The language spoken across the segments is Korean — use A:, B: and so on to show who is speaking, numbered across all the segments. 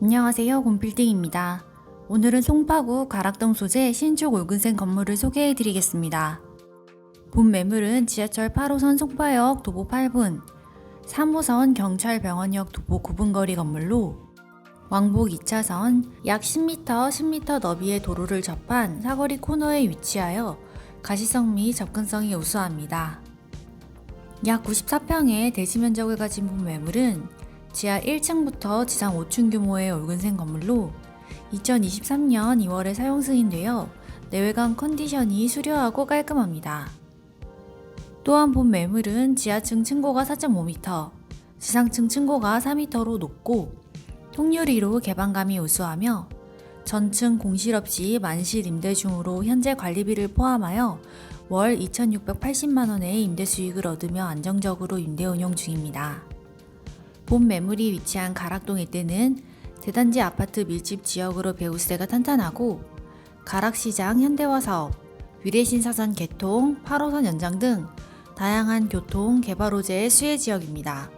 A: 안녕하세요 곰필딩입니다. 오늘은 송파구 가락동 소재 신축 올근생 건물을 소개해 드리겠습니다. 본 매물은 지하철 8호선 송파역 도보 8분, 3호선 경찰병원역 도보 9분 거리 건물로 왕복 2차선 약 10m, 10m 너비의 도로를 접한 사거리 코너에 위치하여 가시성 및 접근성이 우수합니다. 약 94평의 대지 면적을 가진 본 매물은 지하 1층부터 지상 5층 규모의 올근생 건물로 2023년 2월에 사용 승인되어 내외관 컨디션이 수려하고 깔끔합니다. 또한 본 매물은 지하층 층고가 4.5m, 지상층 층고가 4m로 높고 통유리 로 개방감이 우수하며 전층 공실 없이 만실 임대 중으로 현재 관리비를 포함하여 월 2,680만 원의 임대 수익을 얻으며 안정적으로 임대 운영 중입니다. 본 매물이 위치한 가락동 일대는 대단지 아파트 밀집 지역으로 배우세가 탄탄하고 가락시장 현대화 사업, 위례신사선 개통, 8호선 연장 등 다양한 교통 개발 호재의 수혜 지역입니다.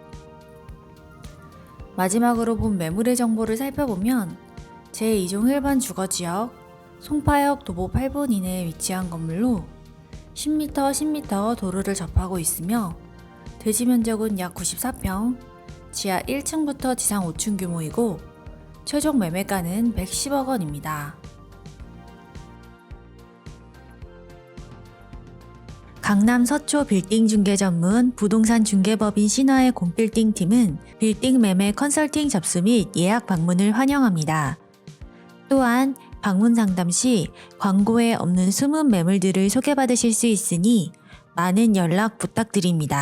A: 마지막으로 본 매물의 정보를 살펴보면 제2종 일반 주거지역 송파역 도보 8분 이내에 위치한 건물로 10m, 10m 도로를 접하고 있으며 대지 면적은 약 94평, 지하 1층부터 지상 5층 규모이고 최종 매매가는 110억 원입니다. 강남 서초 빌딩 중개 전문 부동산 중개법인 신화의 곰빌딩 팀은 빌딩 매매 컨설팅 접수 및 예약 방문을 환영합니다. 또한 방문 상담 시 광고에 없는 숨은 매물들을 소개받으실 수 있으니 많은 연락 부탁드립니다.